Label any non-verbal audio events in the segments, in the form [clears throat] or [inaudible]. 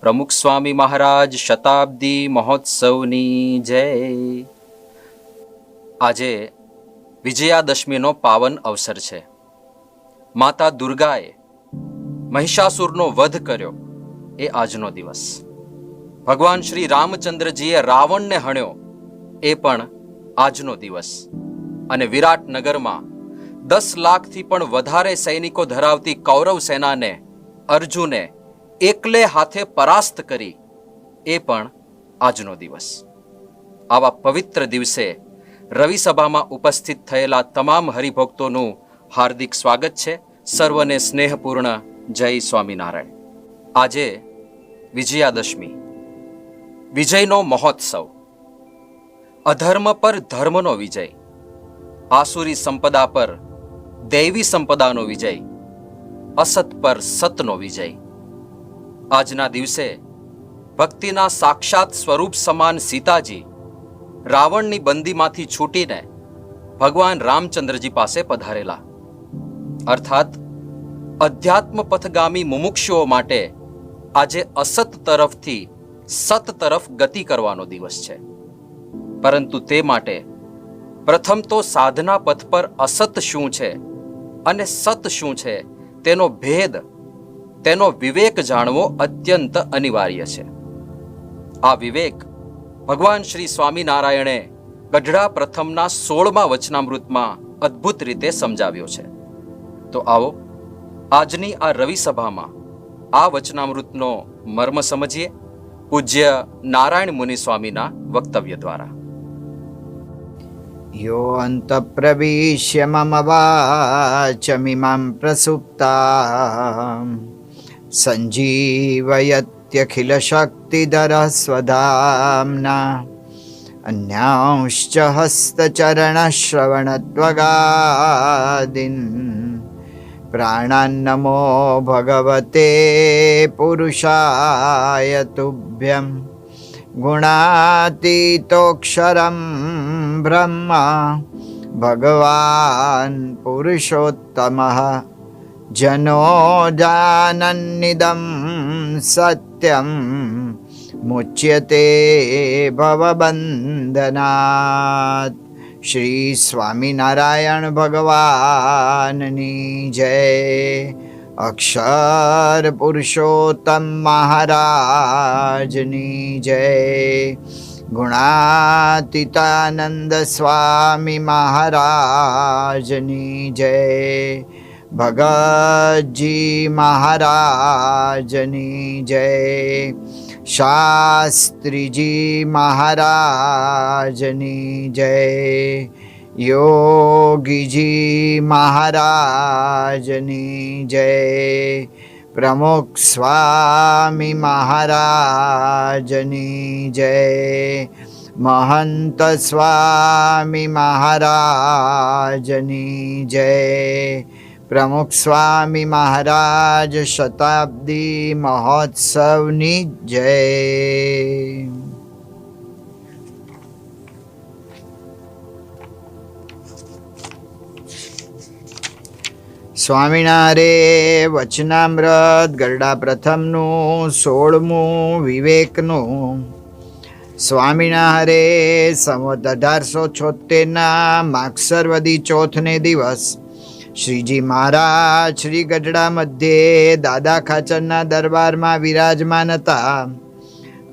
પ્રમુખ સ્વામી મહારાજ શતાબ્દી મહોત્સવની જય. આજે વિજયાદશમીનો પાવન અવસર છે. માતા દુર્ગાએ મહિષાસુરનો વધ કર્યો. એ આજનો દિવસ. ભગવાન શ્રી રામચંદ્રજીએ રાવણને હણ્યો. એ પણ આજનો દિવસ. અને વિરાટનગરમાં દસ લાખથી પણ વધારે સૈનિકો ધરાવતી કૌરવ સેનાને અર્જુને એકલે હાથે પરાસ્ત કરી, એ પણ આજનો દિવસ. આવા પવિત્ર દિવસે રવિ સભામાં ઉપસ્થિત થયેલા તમામ હરિભક્તોનું હાર્દિક સ્વાગત છે. સર્વને સ્નેહપૂર્ણ જય સ્વામિનારાયણ. આજે વિજયાદશમી, વિજયનો મહોત્સવ, અધર્મ પર ધર્મનો વિજય, આસુરી સંપદા પર દૈવી સંપદાનો વિજય, અસત પર સતનો વિજય આજના દિવસે ભક્તિના સાક્ષાત સ્વરૂપ સમાન સીતાજી રાવણની બંદીમાંથી છૂટીને ભગવાન રામચંદ્રજી પાસે પધારેલા. અર્થાત અધ્યાત્મ પથગામી મુમુક્ષુઓ માટે આજે અસત તરફથી સત તરફ ગતિ કરવાનો દિવસ છે. પરંતુ તે માટે પ્રથમ તો સાધના પથ પર અસત શું છે અને સત શું છે તેનો ભેદ તેનો વિવેક જાણવો અત્યંત અનિવાર્ય છે આ વિવેક ભગવાન શ્રી સ્વામિનારાયણે ગઢડા પ્રથમના સોળમા વચનામૃતમાં અદ્ભુત રીતે સમજાવ્યો છે તો આવો આજની આ રવિ સભામાં આ વચનામૃતનો મર્મ સમજીએ પૂજ્ય નારાયણ મુનિ સ્વામીના વક્તવ્ય દ્વારા यो अन्तप्रविश्य मम वाचमिमां प्रसुप्तां सञ्जीवयत्यखिलशक्तिधरः स्वधाम्ना अन्यांश्च हस्तचरणश्रवणत्वगादीन् प्राणान्नमो भगवते पुरुषाय तुभ्यम् गुणातीतोऽक्षरं ब्रह्म भगवान् पुरुषोत्तमः जनो जानन्निदं सत्यं मुच्यते भवबन्धनात् શ્રી ભગવાનની જય અક્ષર પુરુષોત્તમ મહારાજની જય ગુણાતીતાનંદ સ્વામી મહારાજની જય ભગતજી મહારાજની જય. શાસ્ત્રીજી મહારાજની જય. યોગીજી મહારાજની જય. પ્રમુખ સ્વામી મહારાજની જય. મહંત સ્વામી મહારાજની જય. પ્રમુખ સ્વામી મહારાજ શતાબ્દી મહોત્સવની જય સ્વામિનારે વચનામ્રત ગરડા પ્રથમનું, સોળમું વિવેકનું. સ્વામિનારે સંવત અઢારસો છોતેરના માક્ષરવદી ચોથને દિવસ શ્રીજી મહારાજ, શ્રી ગઢડા મધ્યે દાદા ખાચરના દરબારમાં વિરાજમાન હતા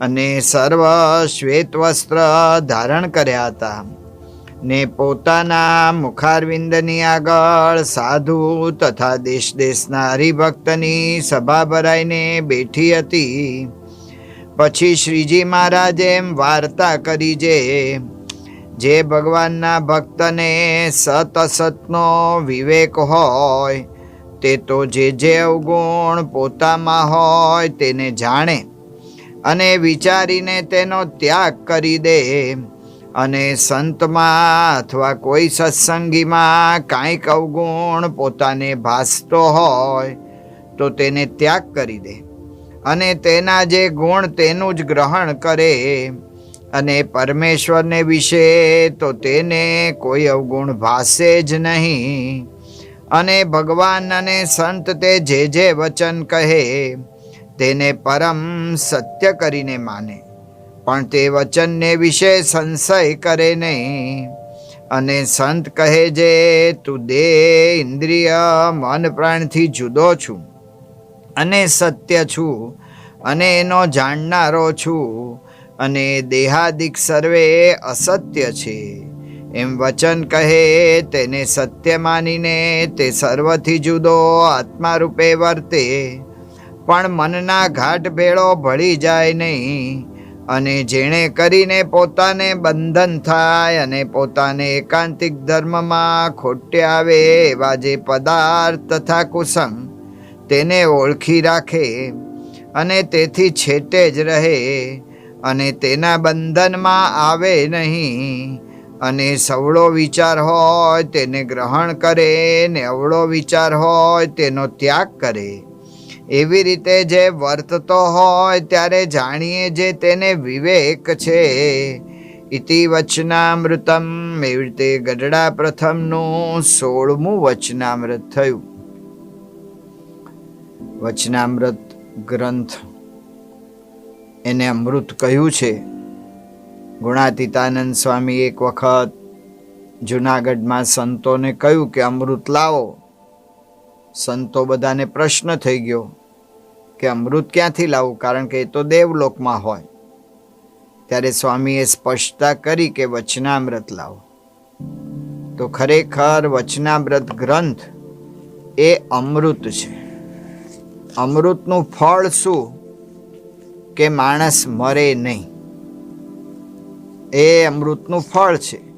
અને સર્વ શ્વેત વસ્ત્ર ધારણ કર્યા હતા ને પોતાના મુખારવિંદની આગળ સાધુ તથા દેશ દેશના હરિભક્તની સભા ભરાઈને બેઠી હતી. પછી શ્રીજી મહારાજે એમ વાર્તા કરી જે જે ભગવાનના ભક્તને સત અસતનો વિવેક હોય, તે તો જે જે અવગુણ પોતામાં હોય તેને જાણે અને વિચારીને તેનો ત્યાગ કરી દે. અને સંતમાં અથવા કોઈ સત્સંગીમાં કાંઈક અવગુણ પોતાને ભાસતો હોય, તો તેને ત્યાગ કરી દે. અને તેના જે ગુણ તેનું જ ગ્રહણ કરે અને પરમેશ્વરને વિશે તો તેને કોઈ અવગુણ ભાસે જ નહીં. અને ભગવાન અને સંત તે જે જે વચન કહે, તેને પરમ સત્ય કરીને માને. પણ તે વચનને વિશે સંશય કરે નહીં. અને સંત કહે જે તું દે ઇન્દ્રિય, મન, પ્રાણથી જુદો છું. અને સત્ય છું. અને એનો જાણનારો છું. અને દેહાદિક સર્વે અસત્ય છે. એમ વચન કહે, તેને સત્ય માનીને તે સર્વથી જુદો આત્મા રૂપે વર્તે. પણ મનના ઘાટ ભેળો ભળી જાય નહીં અને જેણે કરીને પોતાને બંધન થાય અને પોતાને એકાંતિક ધર્મમાં ખોટે આવે એવા જે પદાર્થ તથા કુસંગ તેને ઓળખી રાખે અને તેથી છેટે જ રહે. અને તેના બંધનમાં આવે નહીં. અને સવળો વિચાર હોય તેને ગ્રહણ કરે, ને અવળો વિચાર હોય તેનો ત્યાગ કરે. એવી રીતે જે વર્તતો હોય ત્યારે જાણીએ જે તેને વિવેક છે. ઇતિ વચનામૃતમ, એવી રીતે ગઢડા પ્રથમનું સોળમું વચનામૃત થયું. વચનામૃત ગ્રંથ એને અમૃત કહ્યું છે. ગુણાતીતાનંદ સ્વામી એક વખત જુનાગઢમાં સંતોને કહ્યું કે, અમૃત લાવો. સંતો બધાને પ્રશ્ન થઈ ગયો કે, અમૃત ક્યાંથી લાવવું કારણ કે એ તો દેવલોકમાં હોય. ત્યારે સ્વામીએ સ્પષ્ટતા કરી કે, વચનામૃત લાવો. તો ખરેખર વચનામૃત ગ્રંથ એ અમૃત છે. અમૃતનું ફળ શું? કે માણસ મરે નહીં. એ અમૃતનું ફળ છે.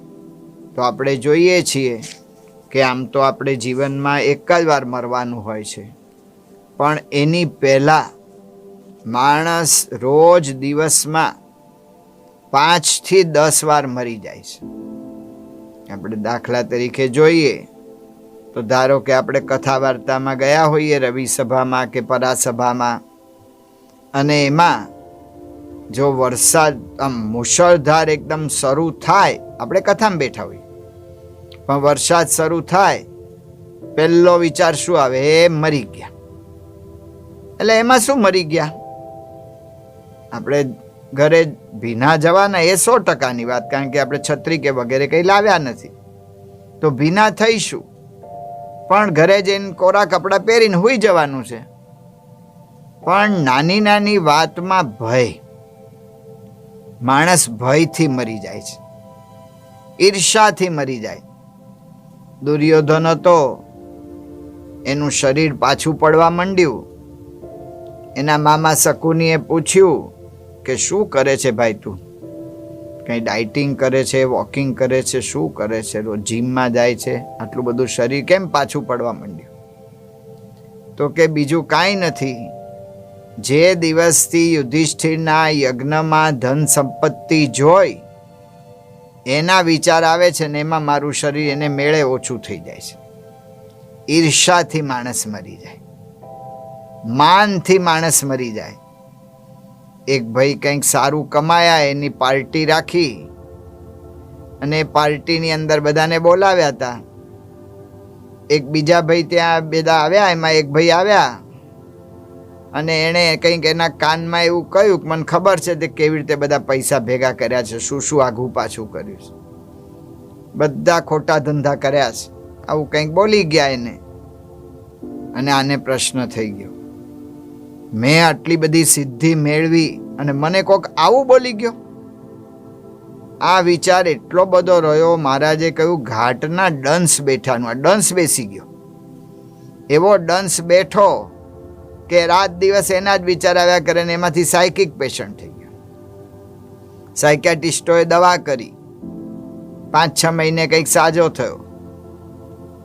તો આપણે જોઈએ છીએ કે આમ તો આપણે જીવનમાં એક જ વાર મરવાનું હોય છે. પણ એની પહેલાં માણસ રોજ દિવસમાં પાંચથી દસ વાર મરી જાય છે. આપણે દાખલા તરીકે જોઈએ તો ધારો કે આપણે કથા વાર્તામાં ગયા હોઈએ રવિ સભામાં કે પરાસભામાં અને એમાં જો વરસાદ આમ મુશળધાર એકદમ શરૂ થાય, આપણે કથામાં બેઠા હોઈએ. પણ વરસાદ શરૂ થાય, પહેલો વિચાર શું આવે? એ મરી ગયા. એટલે એમાં શું મરી ગયા? આપણે ઘરે ભીના જવાના એ સો ટકાની વાત, કારણ કે આપણે છત્રી કે વગેરે કંઈ લાવ્યા નથી. તો ભીના થઈશું. પણ ઘરે જઈને કોરા કપડાં પહેરીને હોઈ જવાનું છે. પણ નાની નાની વાતમાં ભય. માણસ ભયથી મરી જાય છે. ઈર્ષાથી મરી જાય. દુર્યોધન હતો એનું શરીર પાછું પડવા માંડ્યું. એના મામા શકુનીએ પૂછ્યું કે શું કરે છે ભાઈ તું? કંઈ ડાયટિંગ કરે છે, વોકિંગ કરે છે, શું કરે છે? રોજ જીમમાં જાય છે. આટલું બધું શરીર કેમ પાછું પડવા માંડ્યું? તો કે બીજું કાંઈ નથી. જે દિવસથી યુધિષ્ઠિરના યજ્ઞમાં ધન સંપત્તિ જોઈ, એના વિચાર આવે છે ને એમાં મારું શરીર એને મેળે ઓછું થઈ જાય છે. ઈર્ષાથી માણસ મરી જાય. માનથી માણસ મરી જાય. એક ભાઈ કંઈક સારું કમાયા, એની પાર્ટી રાખી, અને પાર્ટીની અંદર બધાને બોલાવ્યા હતા. એક બીજા ભાઈ ત્યાં બધા આવ્યા, એમાં એક ભાઈ આવ્યા. અને એણે કંઈક એના કાનમાં એવું કહ્યું કે મને ખબર છે તે કેવી રીતે બધા પૈસા ભેગા કર્યા છે, શું શું આઘું પાછું કર્યું છે. બધા ખોટા ધંધા કર્યા છે. આવું કંઈક બોલી ગયા એને. અને આને પ્રશ્ન થઈ ગયો. મેં આટલી બધી સિદ્ધિ મેળવી અને મને કોક આવું બોલી ગયો? આ વિચાર એટલો બધો રહ્યો, મહારાજે કહ્યું, ઘાટના ડંસ બેઠાનું, આ ડંસ બેસી ગયો. એવો ડંસ બેઠો કે રાત દિવસ એના જ વિચાર આવ્યા કરે ને એમાંથી સાયકિક પેશન્ટ થઈ ગયા. સાયકેટિસ્ટોએ દવા કરી. પાંચ છ મહિને કંઈક સાજો થયો.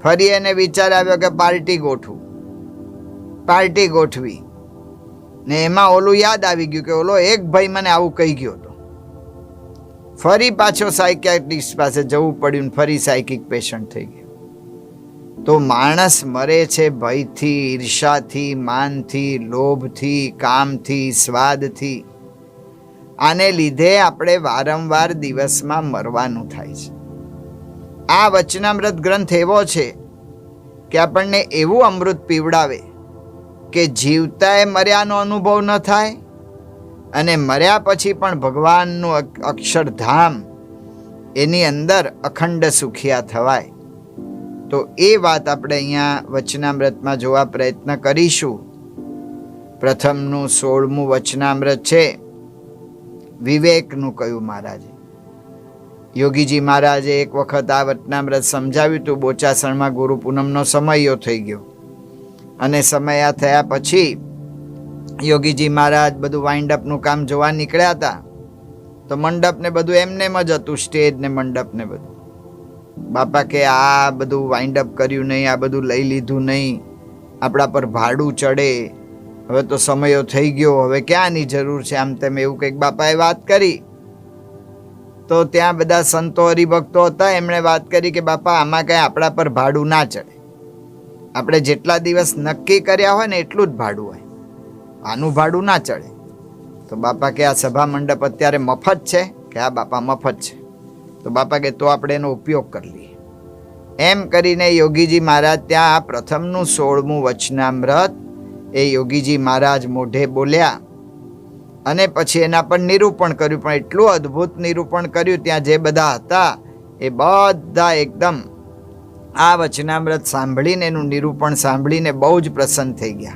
ફરી એને વિચાર આવ્યો કે પાર્ટી ગોઠવું. પાર્ટી ગોઠવી. ને એમાં ઓલું યાદ આવી ગયું કે ઓલો એક ભાઈ મને આવું કહી ગયો હતો. ફરી પાછો સાયકિયાટ્રિસ્ટ પાસે જવું પડ્યું ફરી સાયકિક પેશન્ટ થઈ ગયો. તો માણસ મરે છે ભયથી ઈર્ષાથી માનથી, લોભથી, કામથી, સ્વાદથી. આને લીધે આપણે વારંવાર દિવસમાં મરવાનું થાય છે. આ વચનામૃત ગ્રંથ એવો છે કે આપણને એવું અમૃત પીવડાવે કે જીવતાએ મર્યાનો અનુભવ ન થાય અને મર્યા પછી પણ ભગવાનનું અક્ષરધામ એની અંદર અખંડ સુખિયા થવાય. તો એ વાત આપણે અહીંયા વચનામૃતમાં જોવા પ્રયત્ન કરીશું. પ્રથમનું સોળમું વચનામૃત છે, વિવેકનું કહ્યું મહારાજે. યોગીજી મહારાજે એક વખત આ વચનામૃત સમજાવ્યું હતું, બોચાસણમાં ગુરુ પૂનમનો સમયો થઈ ગયો. અને સમયા થયા પછી યોગીજી મહારાજ બધું વાઇન્ડઅપનું કામ જોવા નીકળ્યા હતા. તો મંડપને બધું એમનેમ જ હતું સ્ટેજ ને મંડપને બધું. બાપા કે આ બધું વાઇન્ડઅપ કર્યું નહીં, આ બધું લઈ લીધું નહીં. આપણા પર ભાડું ચડે. હવે તો સમયો થઈ ગયો. હવે ક્યાંની જરૂર છે? આમ તેમ એવું કંઈક બાપાએ વાત કરી. તો ત્યાં બધા સંતો હરિભક્તો હતા. એમણે વાત કરી કે, બાપા, આમાં કાંઈ આપણા પર ભાડું ના ચડે. આપણે જેટલા દિવસ નક્કી કર્યા હોય ને એટલું જ ભાડું હોય. આનું ભાડું ના ચડે. તો બાપા કે, આ સભા મંડપ અત્યારે મફત છે? કે આ બાપા, મફત છે. તો બાપા કે, તો આપણે એનો ઉપયોગ કરી લઈએ. એમ કરીને યોગીજી મહારાજ ત્યાં આ પ્રથમનું સોળમું વચનામૃત એ યોગીજી મહારાજ મોઢે બોલ્યા અને પછી એના પર નિરૂપણ કર્યું. પણ એટલું અદ્ભુત નિરૂપણ કર્યું ત્યાં જે બધા હતા એ બધા એકદમ આ વચનામૃત સાંભળીને એનું નિરૂપણ સાંભળીને બહુ જ પ્રસન્ન થઈ ગયા.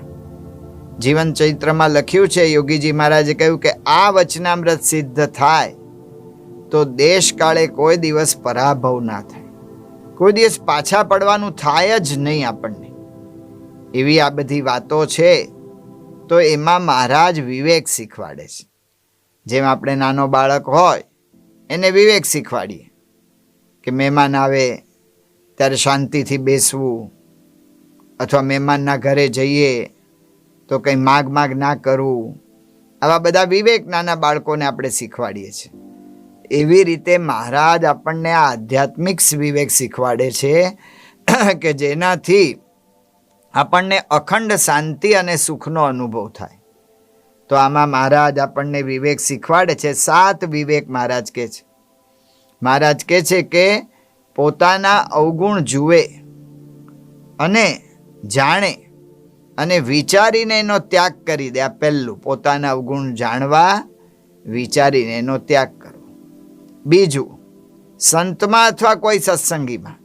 જીવન ચરિત્રમાં લખ્યું છે, યોગીજી મહારાજે કહ્યું કે, આ વચનામૃત સિદ્ધ થાય તો દેશ કાળે કોઈ દિવસ પરાભવ ના થાય. કોઈ દિવસ પાછા પડવાનું થાય જ નહીં આપણને. એવી આ બધી વાતો છે, તો એમાં મહારાજ વિવેક શીખવાડે છે. જેમ આપણે નાનો બાળક હોય, એને વિવેક શીખવાડીએ. કે મહેમાન આવે, ત્યારે શાંતિથી બેસવું. અથવા મહેમાનના ઘરે જઈએ, તો કંઈ માગ માગ ના કરવું આવા બધા વિવેક નાના બાળકોને આપણે શીખવાડીએ છીએ. એવી રીતે મહારાજ આપણને આ આધ્યાત્મિક વિવેક શીખવાડે છે [clears throat] કે જેનાથી આપણને અખંડ શાંતિ અને સુખનો અનુભવ થાય. તો આમાં મહારાજ આપણને વિવેક શીખવાડે છે. સાત વિવેક મહારાજ કહે છે. મહારાજ કહે છે કે પોતાના અવગુણ જુએ અને જાણે અને વિચારીને એનો ત્યાગ કરી દે આ પહેલું. પોતાના અવગુણ જાણવા, વિચારીને એનો ત્યાગ બીજું, સંતમાં અથવા કોઈ સત્સંગીમાં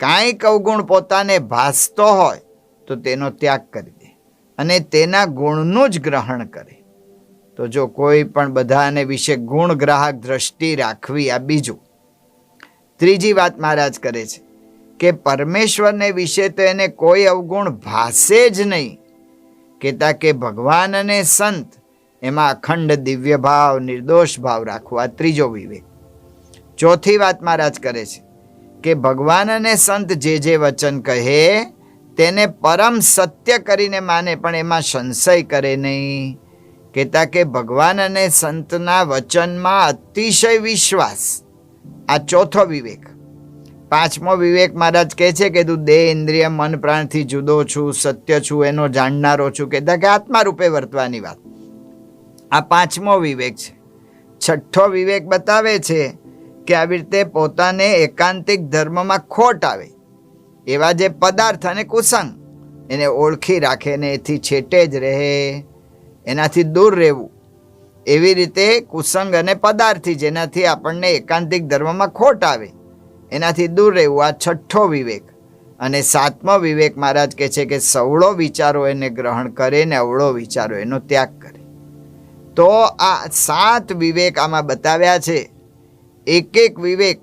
કાંઈક અવગુણ પોતાને ભાસતો હોય તો તેનો ત્યાગ કરી દે અને તેના ગુણનું જ ગ્રહણ કરે. તો જો કોઈ પણ બધાને વિશે ગુણ ગ્રાહક દ્રષ્ટિ રાખવી આ બીજું. ત્રીજી વાત મહારાજ કરે છે કે પરમેશ્વરને વિશે તો એને કોઈ અવગુણ ભાસે જ નહીં. કહેતા કે ભગવાન અને સંત એમાં અખંડ દિવ્ય ભાવ નિર્દોષ ભાવ રાખવા ત્રીજો વિવેક. ચોથી વાત મહારાજ કરે છે કે ભગવાન અને સંત જે જે વચન કહે, તેને પરમ સત્ય કરીને માને, પણ એમાં સંશય કરે નહીં. કહેતા કે ભગવાન અને સંતના વચનમાં અતિશય વિશ્વાસ. આ ચોથો વિવેક. પાંચમો વિવેક મહારાજ કહે છે કે, તું દેહ, ઇન્દ્રિય, મન, પ્રાણથી જુદો છું, સત્ય છું, એનો જાણનારો છું. કહેતા કે આત્મા રૂપે વર્તવાની વાત. આ પાંચમો વિવેક છે. છઠ્ઠો વિવેક બતાવે છે કે આવી રીતે પોતાને એકાંતિક ધર્મમાં ખોટ આવે? એવા જે પદાર્થ અને કુસંગ, એને ઓળખી રાખે ને એથી છેટે જ રહે, એનાથી દૂર રહેવું. એવી રીતે કુસંગ અને પદાર્થી જેનાથી આપણને એકાંતિક ધર્મમાં ખોટ આવે, એનાથી દૂર રહેવું. આ છઠ્ઠો વિવેક. અને સાતમો વિવેક મહારાજ કહે છે કે સવળો વિચારો એને ગ્રહણ કરે ને અવળો વિચારો એનો ત્યાગ કરે. તો આ સાત વિવેક આમાં બતાવ્યા છે. એક એક વિવેક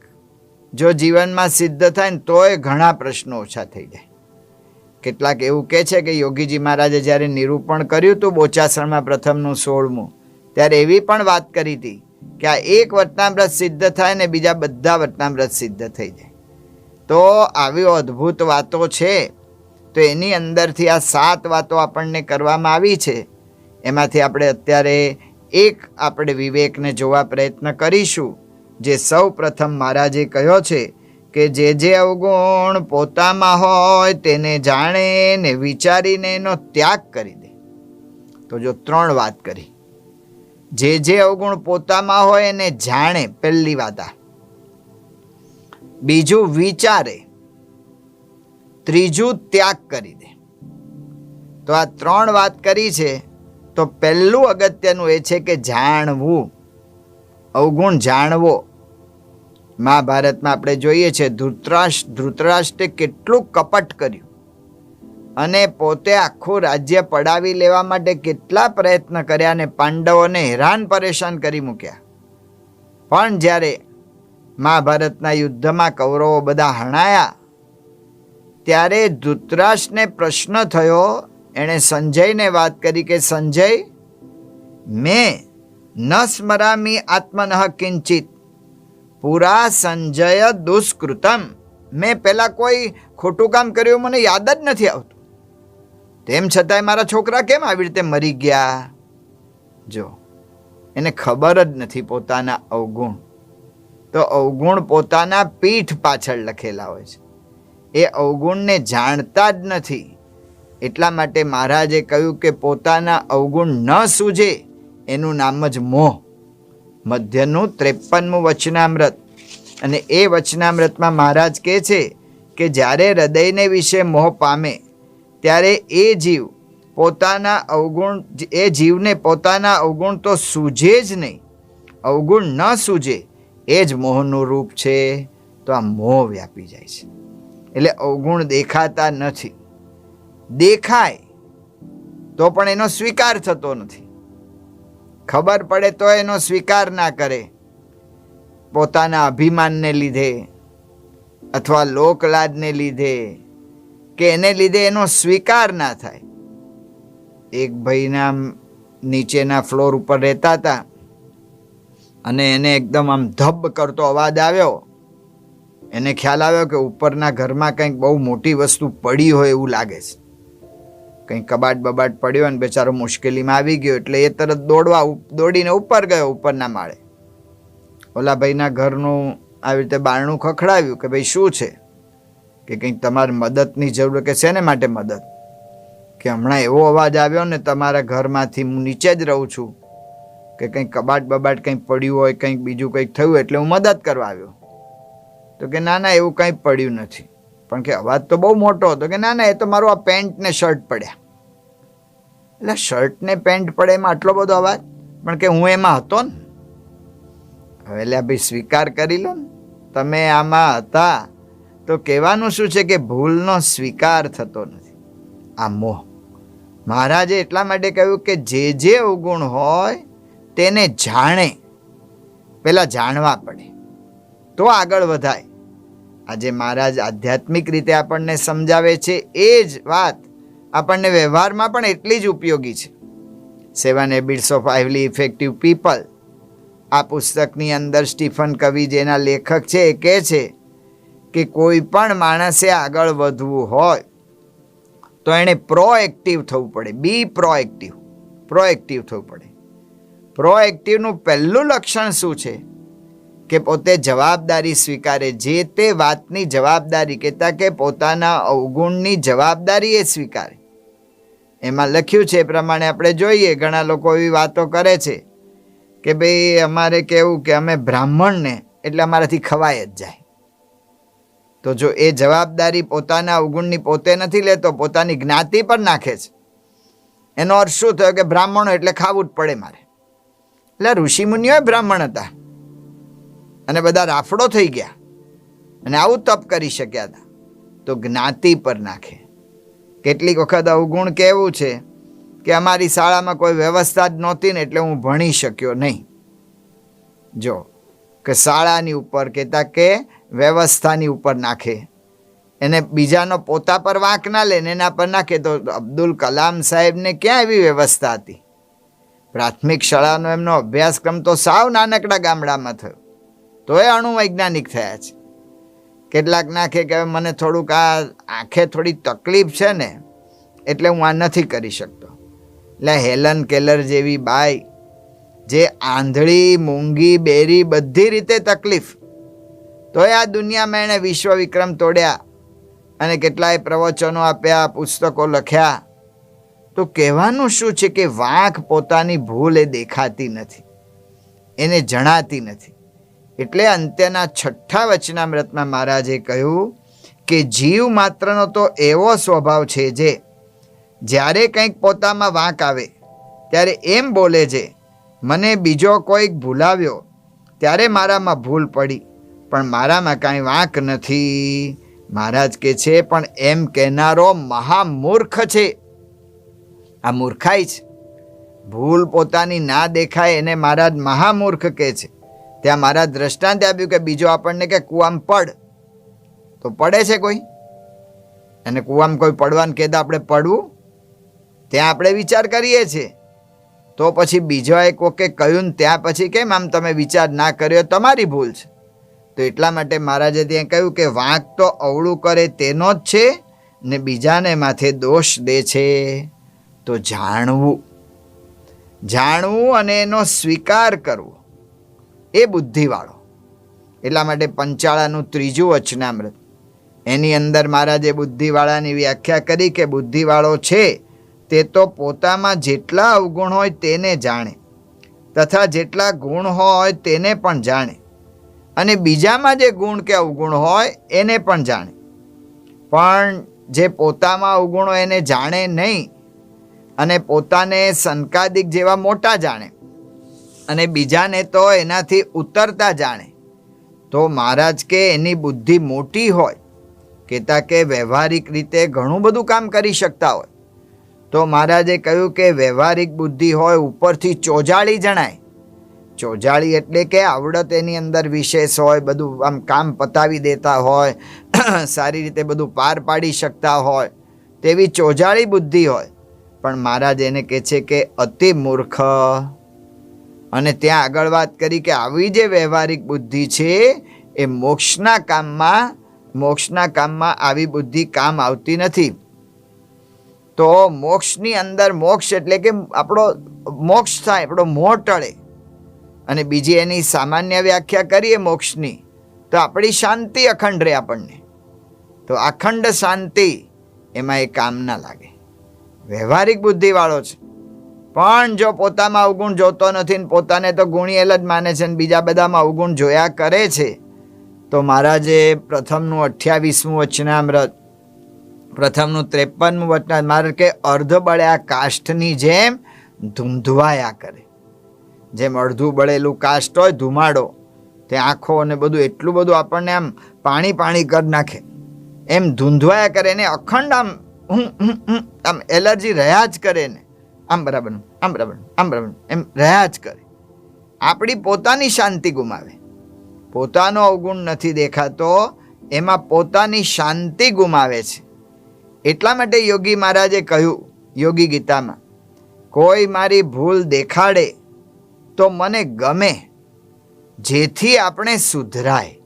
જો જીવનમાં સિદ્ધ થાય ને તોય ઘણા પ્રશ્નો ઓછા થઈ જાય. કેટલાક એવું કહે છે કે યોગીજી મહારાજે જ્યારે નિરૂપણ કર્યું હતું બોચાસણમાં પ્રથમનું સોળમું, ત્યારે એવી પણ વાત કરી હતી કે આ એક વચનામૃત સિદ્ધ થાય ને બીજા બધા વચનામૃત સિદ્ધ થઈ જાય. તો આવી અદ્ભુત વાતો છે. તો એની અંદરથી આ સાત વાતો આપણને કરવામાં આવી છે. એમાંથી આપણે અત્યારે એક આપણે વિવેકને જોવા પ્રયત્ન કરીશું. જે સૌ પ્રથમ મહારાજે કહ્યો છે કે જે જે અવગુણ પોતામાં હોય તેને જાણે ને વિચારીને એનો ત્યાગ કરી દે. તો જો ત્રણ વાત કરી. જે જે અવગુણ પોતામાં હોય એને જાણે, પહેલી વાત આ. બીજું વિચારે. ત્રીજું ત્યાગ કરી દે. તો આ ત્રણ વાત કરી છે. તો પહેલું અગત્યનું એ છે કે જાણવું. અવગુણ જાણવો. મહાભારતમાં આપણે જોઈએ છે, ધૃતરાષ્ટ્ર ધૃતરાષ્ટ્રે કેટલું કપટ કર્યું. અને પોતે આખું રાજ્ય પડાવી લેવા માટે કેટલા પ્રયત્ન કર્યા અને પાંડવોને હેરાન પરેશાન કરી મૂક્યા. પણ જ્યારે મહાભારતના યુદ્ધમાં કૌરવો બધા હણાયા, ત્યારે ધૃતરાષ્ટ્રને પ્રશ્ન થયો, એણે સંજયને વાત કરી કે, સંજય, મેં ન સ્મરામી આત્મનઃ કિંચિત પુરા સંજય દુષ્કૃતમ. મેં પેલા કોઈ ખોટું કામ કર્યું મને યાદ જ નથી આવતું. તેમ છતાંય મારા છોકરા કેમ આવી રીતે મરી ગયા? જો, એને ખબર જ નથી પોતાના અવગુણ. તો અવગુણ પોતાના પીઠ પાછળ લખેલા હોય છે. એ અવગુણને જાણતા જ નથી. એટલા માટે મહારાજે કહ્યું કે પોતાના અવગુણ ન સૂજે, એનું નામ જ મોહ. મધ્યનું ત્રેપનમું વચનામૃત. અને એ વચનામૃતમાં મહારાજ કહે છે કે જ્યારે હૃદયને વિશે મોહ પામે, ત્યારે એ જીવ પોતાના અવગુણ, એ જીવને પોતાના અવગુણ તો સૂજે જ નહીં. અવગુણ ન સૂજે, એ જ મોહનું રૂપ છે. તો આ મોહ વ્યાપી જાય છે. એટલે અવગુણ દેખાતા નથી. દેખાય તો પણ એનો સ્વીકાર થતો નથી. ખબર પડે તો એનો સ્વીકાર ના કરે. પોતાના અભિમાનને લીધે અથવા લોકલાજને લીધે કે એને લીધે એનો સ્વીકાર ના થાય. એક ભાઈના નીચેના ફ્લોર ઉપર રહેતા હતા અને એને એકદમ આમ ધબ કરતો અવાજ આવ્યો. એને ખ્યાલ આવ્યો કે ઉપરના ઘરમાં કંઈક બહુ મોટી વસ્તુ પડી હોય એવું લાગે છે. કંઈક કબાટ બબાટ પડ્યો અને બેચારો મુશ્કેલીમાં આવી ગયો એટલે એ તરત દોડવા દોડીને ઉપર ગયો ઉપરના માળે. ઓલા ભાઈના ઘરનું આવી રીતે બારણું ખખડાવ્યું કે ભાઈ શું છે? કે કંઈક તમારે મદદની જરૂર કે શેને માટે મદદ? કે હમણાં એવો અવાજ આવ્યો ને તમારા ઘરમાંથી હું નીચે જ રહું છું, કે કંઈક કબાટ બબાટ કંઈક પડ્યું હોય, કંઈક બીજું કંઈક થયું એટલે હું મદદ કરવા આવ્યો. તો કે ના ના, એવું કંઈ પડ્યું નથી. પણ કે, અવાજ તો બહુ મોટો હતો કે, ના ના, એ તો મારું આ પેન્ટ ને શર્ટ પડ્યા. એટલે શર્ટ ને પેન્ટ પડે એમાં આટલો બધો અવાજ? પણ કે, હું એમાં હતો ને? હવે એટલે ભાઈ, સ્વીકાર કરી લો ને. તમે આમાં હતા, તો કહેવાનું શું છે કે, ભૂલનો સ્વીકાર થતો નથી. આ મોહ. મહારાજે એટલા માટે કહ્યું કે, જે જે અવગુણ હોય, તેને જાણે. પહેલાં જાણવા પડે. તો આગળ વધાય. આજે મહારાજ આધ્યાત્મિક રીતે આપણને સમજાવે છે એ જ વાત આપણને વ્યવહારમાં પણ એટલી જ ઉપયોગી છે. Seven habits of highly effective people આ પુસ્તકની અંદર સ્ટીફન કવિ જેના લેખક છે એ કહે છે કે કોઈ પણ માણસે આગળ વધવું હોય તો એણે પ્રોએક્ટિવ થવું પડે. બી પ્રોએક્ટિવ પ્રોએક્ટિવ થવું પડે. પ્રોએક્ટિવનું પહેલું લક્ષણ શું છે? કે પોતે જવાબદારી સ્વીકારે. જે તે વાતની જવાબદારી કહેતા કે પોતાના અવગુણની જવાબદારી એ સ્વીકારે. એમાં લખ્યું છે એ પ્રમાણે આપણે જોઈએ, ઘણા લોકો એવી વાતો કરે છે કે ભાઈ અમારે કેવું કે અમે બ્રાહ્મણને એટલે અમારાથી ખવાય જ જાય. તો જો એ જવાબદારી પોતાના અવગુણની પોતે નથી લેતો, પોતાની જ્ઞાતિ પર નાખે છે. એનો અર્થ શું થયો કે બ્રાહ્મણો એટલે ખાવું જ પડે મારે. એટલે ઋષિમુનિઓ બ્રાહ્મણ હતા. અને બધા રાફડો થઈ ગયા અને આવું તપ કરી શક્યા હતા. તો જ્ઞાતિ પર નાખે. કેટલીક વખત અવગુણ કેવું છે કે અમારી શાળામાં કોઈ વ્યવસ્થા જ નહોતી ને એટલે હું ભણી શક્યો નહીં. જો કે શાળાની ઉપર કહેતા કે વ્યવસ્થાની ઉપર નાખે. એને બીજાનો પોતા પર વાંક ના લે ને એના પર નાખે તો અબ્દુલ કલામ સાહેબને ક્યાં એવી વ્યવસ્થા હતી? પ્રાથમિક શાળાનો એમનો અભ્યાસક્રમ તો સાવ નાનકડા ગામડામાં થયો. તો એ અણુવૈજ્ઞાનિક થયા છે. કેટલાક નાખે કે મને થોડુંક આ આંખે થોડી તકલીફ છે ને, એટલે હું આ નથી કરી શકતો. એટલે હેલન કેલર જેવી બાઈ, જે આંધળી, મૂંગી, બેરી બધી રીતે તકલીફ. તોય આ દુનિયામાં એણે વિશ્વ વિક્રમ તોડ્યા અને કેટલાય પ્રવચનો આપ્યા, પુસ્તકો લખ્યા. તો કહેવાનું શું છે કે વાંક પોતાની ભૂલ એ દેખાતી નથી. એને જણાતી નથી. એટલે અંત્યના છઠ્ઠા વચનામૃતમાં મહારાજે કહ્યું કે જીવ માત્રનો તો એવો સ્વભાવ છે જે, જ્યારે કંઈક પોતામાં વાંક આવે, ત્યારે એમ બોલે છે, મને બીજો કોઈક ભૂલાવ્યો, ત્યારે મારામાં ભૂલ પડી, પણ મારામાં કાંઈ વાંક નથી. મહારાજ કે છે, પણ એમ કહેનારો મહામૂર્ખ છે. આ મૂર્ખાઈ છે. ભૂલ પોતાની ના દેખાય એને મહારાજ મહામૂર્ખ કહે છે. ત્યાં મારા દ્રષ્ટાંત આપ્યું કે બીજો આપણને કે કૂવામાં પડ. તો પડે છે કોઈ? અને કૂવામાં કોઈ પડવાનું કહેતા આપણે પડવું? ત્યાં આપણે વિચાર કરીએ છીએ. તો પછી બીજો એક કોકે કહ્યું ને ત્યાં પછી કેમ આમ તમે વિચાર ના કર્યો? તમારી ભૂલ છે. તો એટલા માટે મહારાજે ત્યાં કહ્યું કે વાંક તો અવળું કરે તેનો જ છે, ને બીજાને માથે દોષ દે છે. તો જાણવું. જાણવું અને એનો સ્વીકાર કરવો. એ બુદ્ધિવાળો. એટલા માટે પંચાળાનું ત્રીજું વચનામૃત. એની અંદર મહારાજે બુદ્ધિવાળાની વ્યાખ્યા કરી કે બુદ્ધિવાળો છે તે તો પોતામાં જેટલા અવગુણ હોય તેને જાણે, તથા જેટલા ગુણ હોય તેને પણ જાણે, અને બીજામાં જે ગુણ કે અવગુણ હોય એને પણ જાણે. પણ જે પોતામાં અવગુણો એને જાણે નહીં, અને પોતાને સંકાદિક જેવા મોટા જાણે. અને બીજાને તો એનાથી ઉતરતા જાણે. તો મહારાજ કે એની બુદ્ધિ મોટી હોય કહેતા કે વ્યવહારિક રીતે ઘણું બધું કામ કરી શકતા હોય. તો મહારાજે કહ્યું કે વ્યવહારિક બુદ્ધિ હોય ઉપરથી ચોજાળી જણાય. ચોજાળી એટલે કે આવડત એની અંદર વિશેષ હોય, બધું આમ કામ પતાવી દેતા હોય, [clears throat] સારી રીતે બધું પાર પાડી શકતા હોય, તેવી ચોજાળી બુદ્ધિ હોય. પણ મહારાજ એને કહે છે કે અતિ મૂર્ખ. અને ત્યાં આગળ વાત કરી કે આવી જે વ્યવહારિક બુદ્ધિ છે, એ મોક્ષના કામમાં મોક્ષના કામમાં આવી બુદ્ધિ કામ આવતી નથી. તો મોક્ષની અંદર મોક્ષ એટલે કે આપણો મોક્ષ થાય, આપણો મોહ ટળે. અને બીજી એની સામાન્ય વ્યાખ્યા કરીએ મોક્ષની, તો આપણી શાંતિ અખંડ રહે આપણને. તો અખંડ શાંતિ એમાં એ કામ ના લાગે. વ્યવહારિક બુદ્ધિવાળો છે. પણ જો પોતામાં અવગુણ જોતો નથી ને પોતાને તો ગુણિયેલ જ માને છે ને બીજા બધામાં અવગુણ જોયા કરે છે, તો મહારાજે પ્રથમનું અઠ્યાવીસમું વચનામૃત પ્રથમનું ત્રેપનમું વચનામૃત મારે કે અર્ધ બળ્યા કાષ્ઠની જેમ ધૂમધુવાયા કરે. જેમ અડધું બળેલું કાષ્ટ હોય, ધુમાડો, તે આંખો અને બધું, એટલું બધું આપણને આમ પાણી પાણી કરી નાખે. એમ ધૂંધવાયા કરે ને અખંડ આમ આમ એલર્જી રહ્યા જ કરે ને. આમ બરાબર આમ બરાબર આમ બરાબર એમ રહ્યા જ કરે. આપણી પોતાની શાંતિ ગુમાવે. પોતાનો અવગુણ નથી દેખાતો, એમાં પોતાની શાંતિ ગુમાવે છે. એટલા માટે યોગી મહારાજે કહ્યું, યોગી ગીતામાં, કોઈ મારી ભૂલ દેખાડે તો મને ગમે, જેથી આપણે સુધરાય.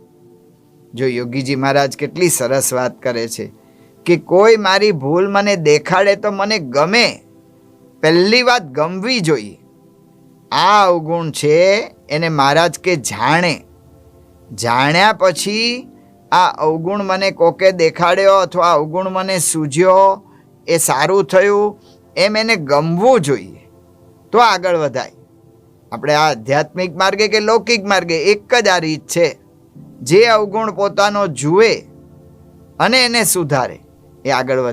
જો યોગીજી મહારાજ કેટલી સરસ વાત કરે છે, કે કોઈ મારી ભૂલ મને દેખાડે તો મને ગમે પહેલી વાત ગમવી જોઈએ. આ અવગુણ છે એને મહારાજ કે જાણે. જાણ્યા પછી આ અવગુણ મને કોકે દેખાડ્યો અથવા અવગુણ મને સૂજ્યો એ સારું થયું એમ એને ગમવું જોઈએ. તો આગળ વધાય. આપણે આ આધ્યાત્મિક માર્ગે કે લૌકિક માર્ગે એક જ આ રીત છે. જે અવગુણ પોતાનો જુએ અને એને સુધારે. એ આગળ વધે